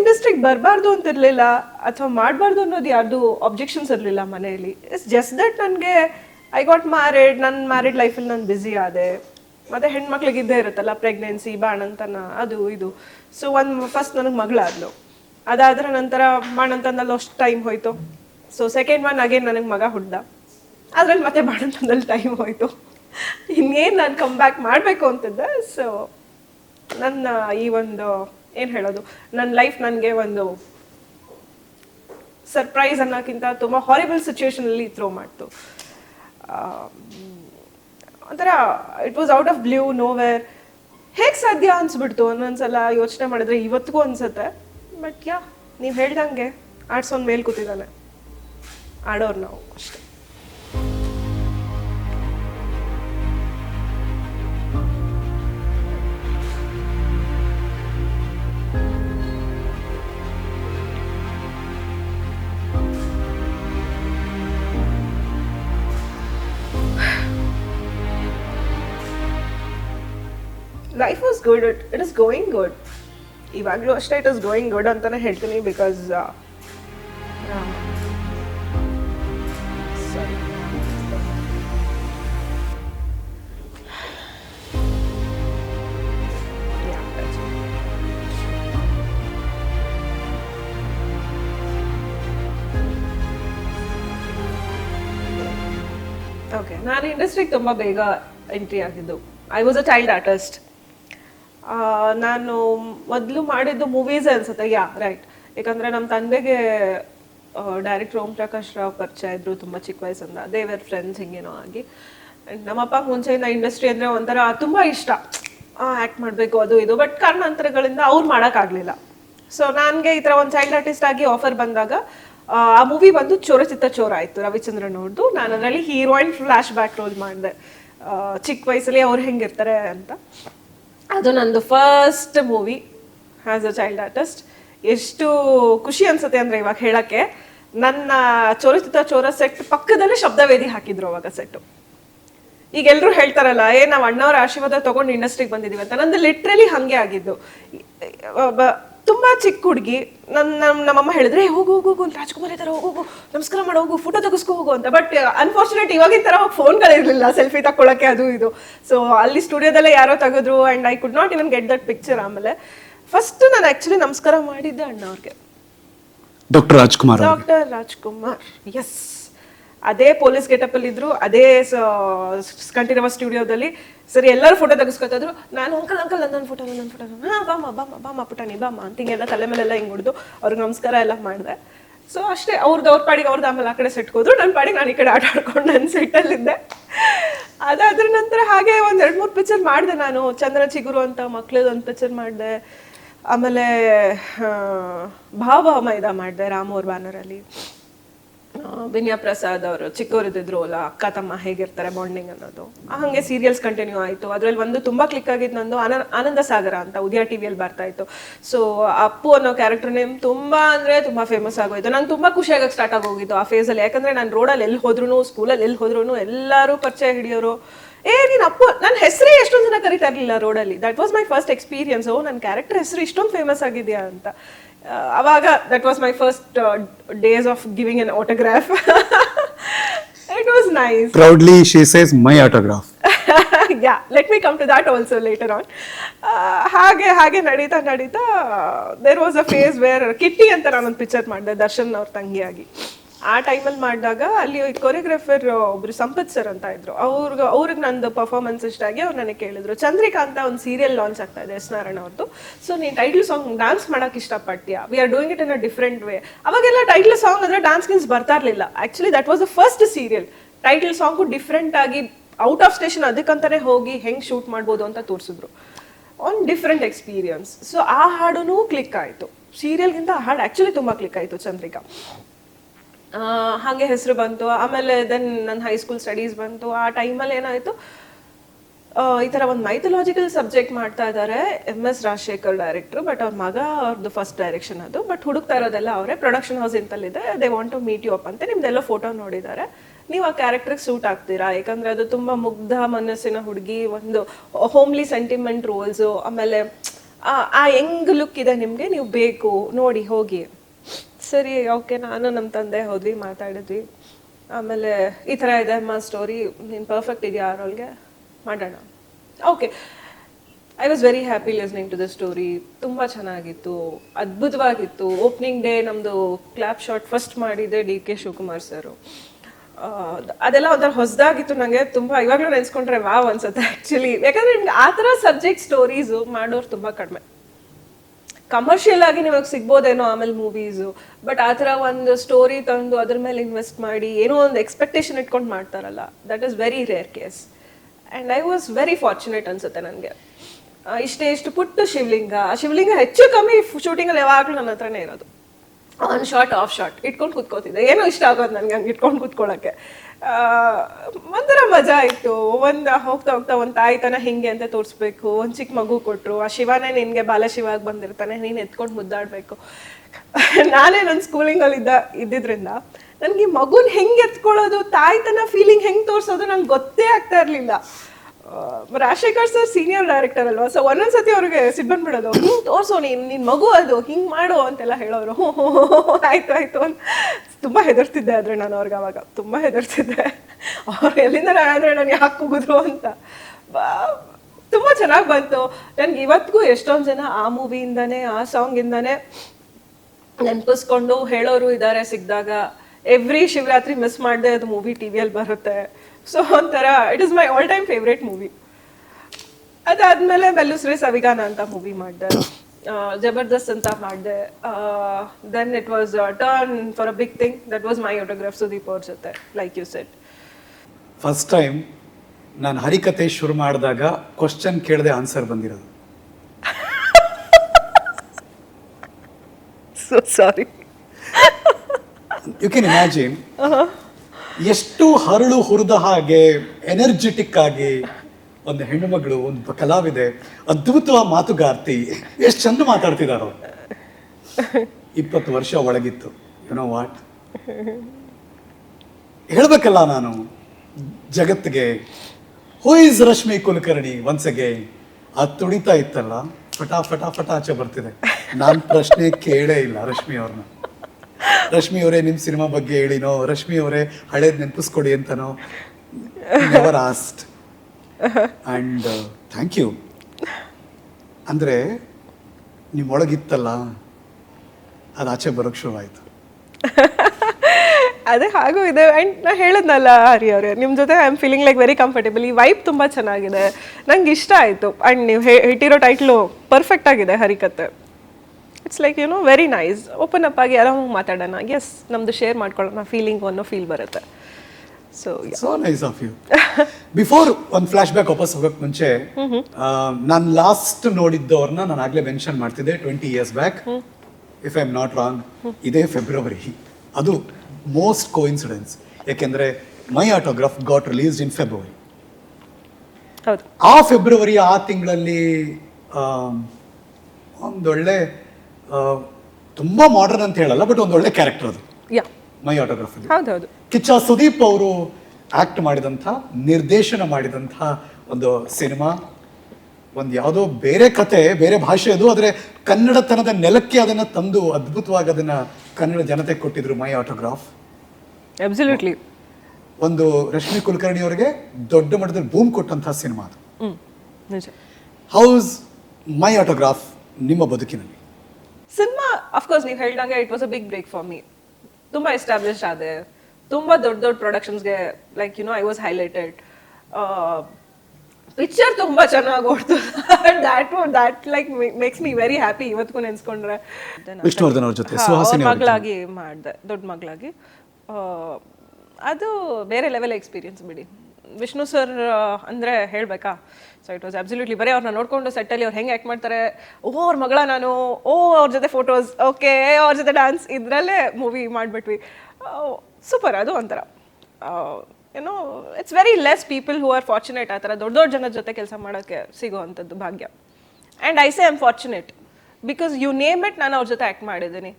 ಇಂಡಸ್ಟ್ರಿಗೆ ಬರಬಾರ್ದು ಅಂತ ಇರಲಿಲ್ಲ ಅಥವಾ ಮಾಡಬಾರ್ದು ಅನ್ನೋದು ಯಾರ್ದು ಅಬ್ಜೆಕ್ಷನ್ಸ್ ಇರಲಿಲ್ಲ ಮನೆಯಲ್ಲಿ. ಇಟ್ಸ್ ಜಸ್ಟ್ ದಟ್ ನನಗೆ ಐ ಗಾಟ್ ಮ್ಯಾರಿಡ್ ನನ್ನ ಮ್ಯಾರಿಡ್ ಲೈಫಲ್ಲಿ ನಾನು ಬ್ಯುಸಿ ಆದೆ. ಮತ್ತೆ ಹೆಣ್ಮಕ್ಳಿಗೆ ಇದ್ದೇ ಇರುತ್ತಲ್ಲ ಪ್ರೆಗ್ನೆನ್ಸಿ ಬಾಣಂತನ, ಅದು, ಇದು. ಸೊ ಒಂದು ಫಸ್ಟ್ ನನಗೆ ಮಗಳಾದ್ಲು. ಅದಾದ್ರ ನಂತರ ಬಾಣಂತನಲ್ಲಿ ಅಷ್ಟು ಟೈಮ್ ಹೋಯ್ತು. ಸೊ ಸೆಕೆಂಡ್ ಒನ್ ಅಗೇನ್ ನನಗೆ ಮಗ ಹುಡ್ದ ಅದ್ರಲ್ಲಿ ಮತ್ತೆ ಬಾಣಂತನಲ್ಲಿ ಟೈಮ್ ಹೋಯ್ತು. ಇನ್ನೇನು ನಾನು ಕಮ್ ಬ್ಯಾಕ್ ಮಾಡಬೇಕು ಅಂತಿದ್ದೆ. ಸೊ ನನ್ನ ಈ ಒಂದು ಏನು ಹೇಳೋದು? ನನ್ನ ಲೈಫ್ ನನಗೆ ಒಂದು ಸರ್ಪ್ರೈಸ್ ಅನ್ನೋಕ್ಕಿಂತ ತುಂಬ ಹಾರಿಬಲ್ ಸಿಚುವೇಶನಲ್ಲಿ ಥ್ರೋ ಮಾಡ್ತು. ಒಂಥರ it was out of blue nowhere ಹೇಗೆ ಸಾಧ್ಯ ಅನಿಸ್ಬಿಡ್ತು? ಒಂದೊಂದ್ಸಲ ಯೋಚನೆ ಮಾಡಿದ್ರೆ ಇವತ್ತಿಗೂ ಅನ್ಸುತ್ತೆ. ಬಟ್ ಯಾ ನೀವು ಹೇಳ್ದಂಗೆ, ಆಡ್ಸೋನ್ ಮೇಲೆ ಕೂತಿದ್ದಾನೆ. ಆಡೋರು ನಾವು ಅಷ್ಟೇ. Good it it is going good ಇವಾಗಲೂ ಅಷ್ಟೇ ಇಟ್ ಇಸ್ ಗೋಯಿಂಗ್ ಗುಡ್ ಅಂತಾನೆ ಹೇಳ್ತೀನಿ ಬಿಕಾಸ್ ಓಕೆ ನಾನು ಇಂಡಸ್ಟ್ರಿಗೆ ತುಂಬ ಬೇಗ ಎಂಟ್ರಿ ಆಗಿದ್ದು. I was a child artist ನಾನು ಮೊದಲು ಮಾಡಿದ್ದು ಮೂವೀಸ್ ಅನ್ಸುತ್ತೆ. ಯಾ ರೈಟ್ ಯಾಕಂದ್ರೆ ನಮ್ಮ ತಂದೆಗೆ ಡೈರೆಕ್ಟ್ ಓಂ ಪ್ರಕಾಶ್ ರಾವ್ ಪರಿಚಯ ಇದ್ರು ತುಂಬ ಚಿಕ್ಕ ವಯಸ್ಸಿಂದ. ದೇವರ್ ಫ್ರೆಂಡ್ಸ್ ಹಿಂಗೇನೋ ಆಗಿ. ಆ್ಯಂಡ್ ನಮ್ಮಪ್ಪ ಮುಂಚೆಯಿಂದ ಇಂಡಸ್ಟ್ರಿ ಅಂದರೆ ಒಂಥರ ತುಂಬ ಇಷ್ಟ. ಆ್ಯಕ್ಟ್ ಮಾಡಬೇಕು ಅದು ಇದು. ಬಟ್ ಕಾರಣಾಂತರಗಳಿಂದ ಅವ್ರು ಮಾಡೋಕ್ಕಾಗಲಿಲ್ಲ. ಸೊ ನನಗೆ ಈ ಥರ ಒಂದು ಚೈಲ್ಡ್ ಆರ್ಟಿಸ್ಟ್ ಆಗಿ ಆಫರ್ ಬಂದಾಗ ಆ, ಮೂವಿ ಬಂದು ಚೋರಚಿತ್ತ ಚೋರ ಆಯಿತು. ರವಿಚಂದ್ರನ್ ಅವ್ರದ್ದು ನಾನು ಅದರಲ್ಲಿ ಹೀರೋಯಿನ್ ಫ್ಲ್ಯಾಶ್ ಬ್ಯಾಕ್ ರೋಲ್ ಮಾಡಿದೆ ಚಿಕ್ಕ ವಯಸ್ಸಲ್ಲಿ ಅವ್ರು ಹೆಂಗಿರ್ತಾರೆ ಅಂತ. ಅದು ನಂದು first movie as a child artist ಎಷ್ಟು ಖುಷಿ ಅನ್ಸುತ್ತೆ ಅಂದರೆ ಇವಾಗ ಹೇಳಕ್ಕೆ, ನನ್ನ ಚೋರಚಿತ ಚೋರ ಸೆಟ್ ಪಕ್ಕದಲ್ಲೇ ಶಬ್ದವೇದಿ ಹಾಕಿದ್ರು ಅವಾಗ ಸೆಟ್ಟು ಈಗ ಎಲ್ಲರೂ ಹೇಳ್ತಾರಲ್ಲ, ಏ, ನಾವು ಅಣ್ಣವ್ರ ಆಶೀರ್ವಾದ ತಗೊಂಡು ಇಂಡಸ್ಟ್ರಿಗೆ ಬಂದಿದ್ದೀವಿ ಅಂತ. ನಂದು ಲಿಟ್ರಲಿ ಹಂಗೆ ಆಗಿದ್ದು. ತುಂಬಾ ಚಿಕ್ಕ ಹುಡುಗಿ. ನನ್ನ ನಮ್ಮ ನಮ್ಮಮ್ಮ ಹೇಳಿದ್ರೆ "ಏ, ಹೋಗು ಹೋಗು ಹೋಗು ರಾಜ್ಕುಮಾರ್ ಇದ್ದಾರೆ ಹೋಗು ಹೋಗು ನಮಸ್ಕಾರ ಮಾಡಿ ಹೋಗು ಫೋಟೋ ತೆಗೆಸ್ಕೊ ಹೋಗು ಅಂತ. ಬಟ್ ಅನ್ಫಾರ್ಚುನೇಟ್ ಇವಾಗಿನ ಥರ ಫೋನ್ಗಳಿರಲಿಲ್ಲ ಸೆಲ್ಫಿ ತಕ್ಕೊಳ್ಳೋಕೆ ಅದು ಇದು. ಸೊ ಅಲ್ಲಿ ಸ್ಟುಡಿಯೋದಲ್ಲೇ ಯಾರೋ ತೆಗೆದ್ರು and I could not even get that picture ಆಮೇಲೆ. ಫಸ್ಟ್ ನಾನು ಆ್ಯಕ್ಚುಲಿ ನಮಸ್ಕಾರ ಮಾಡಿದ್ದೆ ಅಣ್ಣ ಅವ್ರಿಗೆ doctor Rajkumar doctor Rajkumar yes ಅದೇ ಪೊಲೀಸ್ ಗೆಟಪ್ ಅಲ್ಲಿ ಇದ್ರು, ಅದೇ ಕಂಠೀರವ ಸ್ಟುಡಿಯೋದಲ್ಲಿ ಸರಿ, ಎಲ್ಲರೂ ಫೋಟೋ ತೆಗೆಸ್ಕೊತಾದ್ರು ನಾನು ಅಂಕಲ್ ಅಂಕಲ್ ನನ್ನ ಫೋಟೋ ನನ್ನ ಫೋಟೋ ಹಾ ಬಾಮ ಬಾಮ ಬಾಮ ಪುಟಾಣಿ ಬಾಮ ಅಂತ ಹಿಂಗೆಲ್ಲ ತಲೆ ಮೇಲೆಲ್ಲ ಹಿಂಗೆ ಹೊಡೆದು ಅವ್ರಿಗೆ ನಮಸ್ಕಾರ ಎಲ್ಲ ಮಾಡಿದೆ. ಸೊ ಅಷ್ಟೇ ಅವ್ರದ್ದು ಅವ್ರ ಪಾಡಿಗೆ ಅವ್ರದ್ದು ಆಮೇಲೆ ಆ ಕಡೆ ಸೆಟ್ ಹೋದ್ರು. ನನ್ನ ಪಾಡಿಗೆ ನಾನು ಈ ಕಡೆ ಆಟ ಆಡ್ಕೊಂಡು ನನ್ನ ಸೆಟ್ಟಲ್ಲಿದ್ದೆ ಅದಾದ್ರ ನಂತರ ಹಾಗೆ ಒಂದು ಎರಡು, ಮೂರು ಪಿಕ್ಚರ್ ಮಾಡಿದೆ ನಾನು. ಚಂದ್ರ ಚಿಗುರು ಅಂತ ಮಕ್ಳದ್ದು ಒಂದು ಪಿಕ್ಚರ್ ಮಾಡಿದೆ. ಆಮೇಲೆ ಭಾವ ಮೈದಾ ಮಾಡಿದೆ ರಾಮ್ ಅವ್ರ ಬ್ಯಾನರಲ್ಲಿ ವಿನಯ ಪ್ರಸಾದ್ ಅವರು ಚಿಕ್ಕವರಿದ್ದಿದ್ರು ಅಲ್ಲ ಅಕ್ಕ, ತಮ್ಮ ಹೇಗಿರ್ತಾರೆ ಬಾಂಡಿಂಗ್ ಅನ್ನೋದು. ಹಂಗೆ ಸೀರಿಯಲ್ಸ್ ಕಂಟಿನ್ಯೂ ಆಯಿತು. ಅದ್ರಲ್ಲಿ ಒಂದು ತುಂಬಾ ಕ್ಲಿಕ್ ಆಗಿದ್ದು ನಂದು ಆನ- ಆನಂದ ಸಾಗರ ಅಂತ, ಉದಯ ಟಿವಿಯಲ್ಲಿ ಬರ್ತಾ ಇತ್ತು. ಸೊ ಅಪ್ಪು ಅನ್ನೋ ಕ್ಯಾರೆಕ್ಟರ್ ನೇಮ್ ತುಂಬಾ ಅಂದ್ರೆ ತುಂಬಾ ಫೇಮಸ್ ಆಗೋಯ್ತು. ನಂಗೆ ತುಂಬಾ ಖುಷಿ ಆಗಕ್ಕೆ ಸ್ಟಾರ್ಟ್ ಆಗೋಗಿತ್ತು ಆ ಫೇಸಲ್ಲಿ ಯಾಕಂದ್ರೆ ನಾನು ರೋಡಲ್ಲಿ ಎಲ್ಲಿ ಹೋದ್ರು ಸ್ಕೂಲಲ್ಲಿ ಎಲ್ಲಿ ಹೋದ್ರು ಎಲ್ಲರೂ ಪರಿಚಯ ಹಿಡಿಯೋರು. ಏ, ನೀನ್ ಅಪ್ಪು ನನ್ನ ಹೆಸರೇ ಎಷ್ಟೊಂದು ಜನ ಕರಿತಾ ಇರಲಿಲ್ಲ ರೋಡಲ್ಲಿ that was my first experience ಓ ನನ್ನ ಕ್ಯಾರೆಕ್ಟರ್ ಹೆಸರು ಇಷ್ಟೊಂದು ಫೇಮಸ್ ಆಗಿದೆಯಾ ಅಂತ. ಅವಾಗ that was my first days of giving an autograph it was nice proudly she says my autograph yeah let me come to that also later on ಹಾಗೆ ಹಾಗೆ ನಡೀತಾ ನಡೀತಾ there was a phase where Kitty ಅಂತ ನಾನೊಂದು picture ಮಾಡಿದೆ ದರ್ಶನ್ ಅವ್ರ ತಂಗಿಯಾಗಿ. ಆ ಟೈಮಲ್ಲಿ ಮಾಡಿದಾಗ ಅಲ್ಲಿ ಕೊರಿಯೋಗ್ರಾಫರ್ ಒಬ್ರು ಸಂಪತ್ ಸರ್ ಅಂತ ಇದ್ರು. ಅವ್ರಿಗೆ ಅವ್ರಿಗೆ ನಂದು ಪರ್ಫಾರ್ಮೆನ್ಸ್ ಇಷ್ಟ ಆಗಿ ಅವ್ರು ನನಗೆ ಕೇಳಿದ್ರು. ಚಂದ್ರಿಕಾ ಅಂತ ಒಂದು ಸೀರಿಯಲ್ ಲಾಂಚ್ ಆಗ್ತಾ ಇದೆ, ಎಸ್ ನಾರಾಯಣ ಅವ್ರದ್ದು ಸೊ ನೀನು ಟೈಟಲ್ ಸಾಂಗ್ ಡಾನ್ಸ್ ಮಾಡಕ್ ಇಷ್ಟಪಡ್ತೀಯಾ? We are doing it in a different way ಅವಾಗೆಲ್ಲ ಟೈಟಲ್ ಸಾಂಗ್ ಅಂದ್ರೆ ಡಾನ್ಸ್ ಗಿನ್ಸ್ ಬರ್ತಾ ಇರಲಿಲ್ಲ. Actually that was the first serial title song different ಆಗಿ ಔಟ್ ಆಫ್ ಸ್ಟೇಷನ್ ಅದಕ್ಕಂತಾನೆ ಹೋಗಿ ಹೆಂಗ್ ಶೂಟ್ ಮಾಡ್ಬೋದು ಅಂತ ತೋರಿಸಿದ್ರು. ಒನ್ ಡಿಫ್ರೆಂಟ್ ಎಕ್ಸ್ಪೀರಿಯನ್ಸ್ ಸೊ ಆ ಹಾಡುನೂ ಕ್ಲಿಕ್ ಆಯಿತು. ಸೀರಿಯಲ್ಗಿಂತ ಆ ಹಾಡು ಆ್ಯಕ್ಚುಲಿ ತುಂಬ ಕ್ಲಿಕ್ ಆಯಿತು ಚಂದ್ರಿಕಾ. ಹಾಗೆ ಹೆಸರು ಬಂತು. ಆಮೇಲೆ ದೆನ್ ನನ್ನ ಹೈಸ್ಕೂಲ್ ಸ್ಟಡೀಸ್ ಬಂತು. ಆ ಟೈಮಲ್ಲಿ ಏನಾಯಿತು? ಈ ಥರ ಒಂದು ಮೈಥಲಾಜಿಕಲ್ ಸಬ್ಜೆಕ್ಟ್ ಮಾಡ್ತಾ ಇದ್ದಾರೆ M S Rajashekar director but ಅವ್ರ ಮಗ ಅವ್ರದ್ದು ಫಸ್ಟ್ ಡೈರೆಕ್ಷನ್ ಅದು. ಬಟ್ ಹುಡುಕ್ತಾ ಇರೋದೆಲ್ಲ ಅವರೇ. Production house ಇಂತಲ್ಲಿದೆ. They want to meet you up ಅಂತ. ನಿಮ್ದೆಲ್ಲ ಫೋಟೋ ನೋಡಿದ್ದಾರೆ ನೀವು ಆ ಕ್ಯಾರೆಕ್ಟ್ರಿಗೆ ಸೂಟ್ ಆಗ್ತೀರಾ? ಯಾಕಂದ್ರೆ ಅದು ತುಂಬ ಮುಗ್ಧ ಮನಸ್ಸಿನ ಹುಡುಗಿ, ಒಂದು ಹೋಮ್ಲಿ ಸೆಂಟಿಮೆಂಟ್ ರೋಲ್ಸು ಆಮೇಲೆ, ಆ ಯಂಗ್ ಲುಕ್ ಇದೆ ನಿಮಗೆ. ನೀವು ಬೇಕು, ನೋಡಿ, ಹೋಗಿ. ಸರಿ, ಓಕೆ, ನಾನು ನಮ್ಮ ತಂದೆ ಹೋದ್ವಿ, ಮಾತಾಡಿದ್ವಿ. ಆಮೇಲೆ ಈ ಥರ ಇದೆ, ಅಮ್ಮ ಸ್ಟೋರಿ ನೀನು ಪರ್ಫೆಕ್ಟ್ ಇದೆಯಾ ಆ ರೋಲ್ಗೆ? ಮಾಡೋಣ. Okay. I was very happy listening to the story ತುಂಬ ಚೆನ್ನಾಗಿತ್ತು, ಅದ್ಭುತವಾಗಿತ್ತು. ಓಪನಿಂಗ್ ಡೇ ನಮ್ಮದು ಕ್ಲಾಪ್ ಶಾಟ್ ಫಸ್ಟ್ ಮಾಡಿದ್ದೆ ಡಿ ಕೆ ಶಿವಕುಮಾರ್ ಸರು. ಅದೆಲ್ಲ ಒಂಥರ ಹೊಸದಾಗಿತ್ತು ನನಗೆ ತುಂಬ ಇವಾಗಲೂ ನೆನೆಸ್ಕೊಂಡ್ರೆ ವಾವ್ ಅನ್ಸುತ್ತೆ ಆ್ಯಕ್ಚುಲಿ ಯಾಕಂದ್ರೆ ಆ ಥರ ಸಬ್ಜೆಕ್ಟ್ ಸ್ಟೋರೀಸು ಮಾಡೋರು ತುಂಬ ಕಡಿಮೆ. ಕಮರ್ಷಿಯಲ್ ಆಗಿ ನಿಮಗೆ ಸಿಗ್ಬೋದೇನೋ ಆಮೇಲೆ ಮೂವೀಸು ಬಟ್ ಆ ಥರ ಒಂದು ಸ್ಟೋರಿ ತಂದು ಅದ್ರ ಮೇಲೆ ಇನ್ವೆಸ್ಟ್ ಮಾಡಿ ಏನೋ ಒಂದು ಎಕ್ಸ್ಪೆಕ್ಟೇಷನ್ ಇಟ್ಕೊಂಡು ಮಾಡ್ತಾರಲ್ಲ that is very rare case and I was very fortunate ಅನ್ಸುತ್ತೆ ನನಗೆ. ಇಷ್ಟೇ ಇಷ್ಟು ಪುಟ್ಟು ಶಿವಲಿಂಗ. ಆ ಶಿವಲಿಂಗ ಹೆಚ್ಚು ಕಮ್ಮಿ ಶೂಟಿಂಗಲ್ಲಿ ಯಾವಾಗಲೂ ನನ್ನ ಹತ್ರನೇ ಇರೋದು. ಆನ್ ಶಾರ್ಟ್ ಆಫ್ ಶಾರ್ಟ್ ಇಟ್ಕೊಂಡು ಕೂತ್ಕೋತಿದ್ದೆ. ಏನೋ ಇಷ್ಟ ಆಗೋದು ನನಗೆ ಹಂಗೆ ಇಟ್ಕೊಂಡು ಕೂತ್ಕೊಳ್ಳೋಕ್ಕೆ ಒಂಥರ ಮಜಾ ಇತ್ತು. ಒಂದು ಹೋಗ್ತಾ ಹೋಗ್ತಾ ಒಂದು ತಾಯಿತನ ಹಿಂಗೆ ಅಂತ ತೋರಿಸ್ಬೇಕು. ಒಂದು ಚಿಕ್ಕ ಮಗು ಕೊಟ್ಟರು ಆ ಶಿವನೇ ನಿನಗೆ ಬಾಲಶಿವಾಗಿ ಬಂದಿರ್ತಾನೆ. ನೀನು ಎತ್ಕೊಂಡು ಮುದ್ದಾಡಬೇಕು. ನಾನೇ ನನ್ನ ಸ್ಕೂಲಿಂಗಲ್ಲಿ ಇದ್ದ, ಇದ್ದಿದ್ರಿಂದ ನನಗೆ ಮಗುನ ಹೆಂಗೆ ಎತ್ಕೊಳ್ಳೋದು ತಾಯ್ತನ ಫೀಲಿಂಗ್ ಹೆಂಗೆ ತೋರಿಸೋದು ನಂಗೆ ಗೊತ್ತೇ ಆಗ್ತಾ ಇರಲಿಲ್ಲ. ರಾಜಶೇಖರ್ ಸರ್ ಸೀನಿಯರ್ ಡೈರೆಕ್ಟರ್ ಅಲ್ವಾ? ಸೊ ಒಂದೊಂದ್ಸತಿ ಅವ್ರಿಗೆ ಸಿಬ್ಬಂದ್ ಬಂದ್ಬಿಡೋದು ಹ್ಞೂ ತೋರ್ಸು, ನೀನ್, ನಿನ್ ಮಗು ಅದು, ಹಿಂಗ್ ಮಾಡು, ಅಂತೆಲ್ಲ ಹೇಳೋರು. ಆಯ್ತು ಆಯ್ತು ಅಂತ. ತುಂಬಾ ಹೆದರ್ತಿದ್ದೆ ಆದ್ರೆ ನಾನು ಅವ್ರಿಗೆ ಅವಾಗ. ತುಂಬಾ ಹೆದರ್ತಿದ್ದೆ. ಅವ್ರು ಎಲ್ಲಿಂದ ನಾನು ನನಗೆ ಯಾಕೆ ಕೂಗಿದ್ರು ಅಂತ. ತುಂಬಾ ಚೆನ್ನಾಗಿ ಬಂತು. ನನ್ಗೆ ಇವತ್ತಿಗೂ ಎಷ್ಟೊಂದು ಜನ ಆ ಮೂವಿಯಿಂದನೇ ಆ ಸಾಂಗಿಂದಾನೇ ನೆನ್ಪಿಸ್ಕೊಂಡು ಹೇಳೋರು ಇದ್ದಾರೆ ಸಿಕ್ಕಿದಾಗ ಎವ್ರಿ ಶಿವರಾತ್ರಿ ಮಿಸ್ ಮಾಡದೆ ಅದು ಮೂವಿ ಟಿವಿಯಲ್ಲಿ ಬರುತ್ತೆ. ಸೊ ಒಂಥರ it is my all time favourite movie ಅದಾದ್ಮೇಲೆ ಬೆಲ್ಲುಸ್ರೆ ಸವಿಗಾನ ಅಂತ ಮೂವಿ ಮಾಡಿದೆ. ಜಬರ್ದಸ್ತ್ ಅಂತ ಮಾಡಿದೆ. Then it was turn for a big thing that was my autograph Sudeep ಅವ್ರ ಜೊತೆ like you set first time ನಾನು ಹರಿಕತೆ ಶುರು ಮಾಡಿದಾಗ ಕ್ವಶನ್ ಕೇಳದೆ ಆನ್ಸರ್ ಬಂದಿರೋದು. So sorry you can imagine ಎಷ್ಟು ಹರಳು ಹುರಿದ ಹಾಗೆ ಎನರ್ಜೆಟಿಕ್ ಆಗಿ ಒಂದು ಹೆಣ್ಣುಮಗಳು, ಒಂದು ಕಲಾವಿದೆ, ಅದ್ಭುತವಾದ ಮಾತುಗಾರ್ತಿ, ಎಷ್ಟು ಚಂದ ಮಾತಾಡ್ತಿದಾರೋ. ಇಪ್ಪತ್ತು ವರ್ಷ ಒಳಗಿತ್ತು. ನೋ ವಾಟ್ ಹೇಳ್ಬೇಕಲ್ಲ ನಾನು. ಜಗತ್ತಿಗೆ who is Rashmi Kulkarni once again ಅದು ತುಡಿತಾ ಇತ್ತಲ್ಲ, ಫಟಾ ಫಟಾ ಫಟಾ ಆಚೆ ಬರ್ತಿದೆ. ನಾನು ಪ್ರಶ್ನೆ ಕೇಳೇ ಇಲ್ಲ ರಶ್ಮಿ ಅವ್ರನ್ನ. ರಶ್ಮಿ ಅವರೇ ನಿಮ್ಮ ಸಿನಿಮಾ ಬಗ್ಗೆ ಹೇಳಿನೋ ರಶ್ಮಿ ಅವರೇ ಹಳೇದ್ ನೆನಪಿಸ್ಕೊಡಿ ಅಂತನೋ. Never asked and thank you ಅಂದ್ರೆ, ನಿಮ್ಮೊಳಗಿತ್ತಲ್ಲ, ಅದು ಆಚೆ ಬರೋಕ್ ಶುರುವಾಯಿತು ಅದೇ ಹಾಗೂ ಇದೆ. ಆ್ಯಂಡ್ ನಾ ಹೇಳದ್ನಲ್ಲ, ಹರಿ ಅವರೇ ನಿಮ್ಮ ಜೊತೆ I am feeling like very comfortable ಈ ವೈಬ್ ತುಂಬ ಚೆನ್ನಾಗಿದೆ. ನಂಗೆ ಇಷ್ಟ ಆಯಿತು. ಆ್ಯಂಡ್ ನೀವು ಇಟ್ಟಿರೋ ಟೈಟ್ಲು ಪರ್ಫೆಕ್ಟ್ ಆಗಿದೆ Harikathe it's like you know very nice open up ಆಗಿ ಆರಾಮಾಗಿ ಮಾತಾಡೋಣ. ಎಸ್ ನಮ್ಮದು ಶೇರ್ ಮಾಡ್ಕೊಳ್ಳೋಣ. ಫೀಲಿಂಗ್ ಅನ್ನೋ ಫೀಲ್ ಬರುತ್ತೆ. So so nice of you before ಒಂದು ಫ್ಲಾಶ್ ಬ್ಯಾಕ್ ವಾಪಸ್ ಹೋಗಕ್ ಮುಂಚೆ ನಾನು ಲಾಸ್ಟ್ ನೋಡಿದ್ದವ್ರನ್ನ ನಾನು ಆಗಲೇ ಮೆನ್ಷನ್ ಮಾಡ್ತಿದ್ದೆ twenty years back if I am not wrong ಇದೇ ಫೆಬ್ರವರಿ ಅದು ಮೋಸ್ಟ್ ಕೋಇನ್ಸಿಡೆನ್ಸ್ ಯಾಕೆಂದ್ರೆ my autograph got released in February ಆ ಫೆಬ್ರವರಿ ಆ ತಿಂಗಳಲ್ಲಿ ಒಂದೊಳ್ಳೆ ತುಂಬಾ ಮಾಡರ್ನ್ ಅಂತ ಹೇಳಲ್ಲ ಬಟ್ ಒಂದು ಒಳ್ಳೆ ಕ್ಯಾರೆಕ್ಟರ್ ಅದು. ಯಾ ಮೈ ಆಟೋಗ್ರಫಿ ಕಿಚ್ಚ ಸುದೀಪ್ ಅವರು ಆಕ್ಟ್ ಮಾಡಿದಂಥ ನಿರ್ದೇಶನ ಮಾಡಿದಂಥ ಒಂದು ಸಿನಿಮಾ ಒಂದು ಯಾವುದೋ ಬೇರೆ ಕತೆ ಬೇರೆ ಭಾಷೆ ಅದು ಆದರೆ ಕನ್ನಡತನದ ನೆಲಕ್ಕೆ ಅದನ್ನ ತಂದು ಅದ್ಭುತವಾಗಿ ಅದನ್ನ ಕನ್ನಡ ಜನತೆ ಕೊಟ್ಟಿದ್ರು ಮೈ ಆಟೋಗ್ರಾಫ್ ಅಬ್ಸಲ್ಯೂಟ್ಲಿ ಒಂದು ರಶ್ಮಿ ಕುಲಕರ್ಣಿ ಅವರಿಗೆ ದೊಡ್ಡ ಮಟ್ಟದಲ್ಲಿ ಬೂಮ್ ಕೊಟ್ಟಂತಹ ಸಿನಿಮಾ ಅದು. ಹೌಸ್ ಮೈ ಆಟೋಗ್ರಾಫ್ ನಿಮ್ಮ ಬದುಕಿನಲ್ಲಿ? ಸಿನಿಮಾ ಅಫ್ಕೋರ್ಸ್ ನೀವು ಹೇಳ್ದಂಗೆ it was a big break for me ತುಂಬ ಎಸ್ಟಾಬ್ಲಿಷ್ ಆದೆ ತುಂಬ ದೊಡ್ಡ ದೊಡ್ಡ ಪ್ರೊಡಕ್ಷನ್ಸ್ಗೆ like you know I was highlighted picture ತುಂಬ ಚೆನ್ನಾಗಿ ಓಡ್ತು that that like makes me very happy ಇವತ್ತು ನೆನ್ಸ್ಕೊಂಡ್ರೆ. ವಿಷ್ಣುವರ್ಧನ್ ಅವ್ರ ಜೊತೆ. ಮಗಳಾಗಿ ಮಾಡಿದೆ ದೊಡ್ಡ ಮಗಳಾಗಿ. ಅದು ಬೇರೆ ಲೆವೆಲ್ ಎಕ್ಸ್ಪೀರಿಯನ್ಸ್ ಬಿಡಿ. ವಿಷ್ಣು ಸರ್ ಅಂದರೆ ಹೇಳಬೇಕಾ? ಸೊ ಇಟ್ ವಾಸ್ ಅಬ್ಸಲ್ಯೂಟ್ಲಿ ಬರೀ ಅವ್ರನ್ನ ನೋಡಿಕೊಂಡು ಸೆಟ್ಟಲ್ಲಿ ಅವ್ರು ಹೆಂಗೆ ಆ್ಯಕ್ಟ್ ಮಾಡ್ತಾರೆ. ಓ, ಅವ್ರ ಮಗಳ ನಾನು. ಓ, ಅವ್ರ ಜೊತೆ ಫೋಟೋಸ್ ಓಕೆ ಅವ್ರ ಜೊತೆ ಡ್ಯಾನ್ಸ್ ಇದರಲ್ಲೇ ಮೂವಿ ಮಾಡಿಬಿಟ್ವಿ. ಸೂಪರ್ ಅದು ಒಂಥರ. ಏನೋ it's very less people who are fortunate ಆ ಥರ. ದೊಡ್ಡ ದೊಡ್ಡ ಜನದ ಜೊತೆ ಕೆಲಸ ಮಾಡೋಕ್ಕೆ ಸಿಗೋವಂಥದ್ದು ಭಾಗ್ಯ. And I say am fortunate because you name it ನಾನು ಅವ್ರ ಜೊತೆ ಆ್ಯಕ್ಟ್ ಮಾಡಿದ್ದೀನಿ.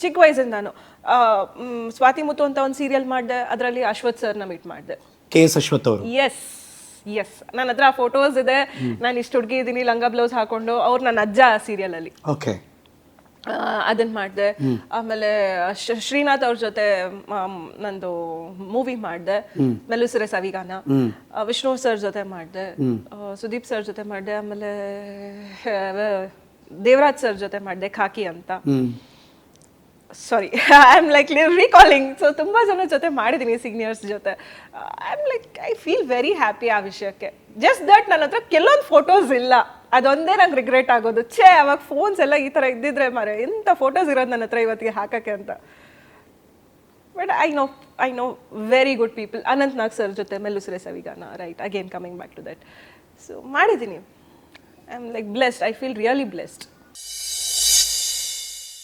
ಚಿಕ್ಕ ವಯಸ್ಸಿಂದ ನಾನು ಸ್ವಾತಿ ಮುತ್ತು ಅಂತ ಒಂದು ಸೀರಿಯಲ್ ಮಾಡಿದೆ. ಅದರಲ್ಲಿ ಅಶ್ವಥ್ ಸರ್ನ ಮೀಟ್ ಮಾಡಿದೆ. ಕೆ ಎಸ್ ಅಶ್ವಥ್ ಅವರು. ಎಸ್ ಎಸ್ ನನ್ನ ಹತ್ರ ಫೋಟೋಸ್ ಇದೆ. ನಾನು ಇಷ್ಟು ಹುಡುಗಿ ಇದ್ದೀನಿ ಲಂಗ ಬ್ಲೌಸ್ ಹಾಕೊಂಡು. ಅವ್ರು ನನ್ನ ಅಜ್ಜ ಸೀರಿಯಲ್ ಅಲ್ಲಿ. ಓಕೆ ಅದನ್ನ ಮಾಡಿದೆ. ಆಮೇಲೆ ಶ್ರೀ- ಶ್ರೀನಾಥ್ ಅವ್ರ ಜೊತೆ ನಂದು ಮೂವಿ ಮಾಡಿದೆ. ಮೆಲುಸಿರೆ ಸವಿಗಾನ ವಿಷ್ಣು ಸರ್ ಜೊತೆ ಮಾಡಿದೆ. ಸುದೀಪ್ ಸರ್ ಜೊತೆ ಮಾಡಿದೆ. ಆಮೇಲೆ ದೇವರಾಜ್ ಸರ್ ಜೊತೆ ಮಾಡಿದೆ ಖಾಕಿ ಅಂತ. Sorry I am like recalling so ತುಂಬ ಜನ ಜೊತೆ ಮಾಡಿದ್ದೀನಿ ಸೀನಿಯರ್ಸ್ ಜೊತೆ. I am like I feel very happy ಆ ವಿಷಯಕ್ಕೆ. ಜಸ್ಟ್ ದಟ್ ನನ್ನ ಹತ್ರ ಕೆಲವೊಂದು ಫೋಟೋಸ್ ಇಲ್ಲ. ಅದೊಂದೇ ನಂಗೆ ರಿಗ್ರೆಟ್ ಆಗೋದು. ಛೇ, ಅವಾಗ ಫೋನ್ಸ್ ಎಲ್ಲ ಈ ಥರ ಇದ್ದಿದ್ರೆ ಮಾರೆ ಎಂಥ ಫೋಟೋಸ್ ಇರೋದು ನನ್ನ ಹತ್ರ ಇವತ್ತಿಗೆ ಹಾಕೋಕ್ಕೆ ಅಂತ. But I know I know very good people Anant Nag sir ಜೊತೆ Mellusire Savigana right again coming back to that so ಮಾಡಿದ್ದೀನಿ I am like blessed I feel really blessed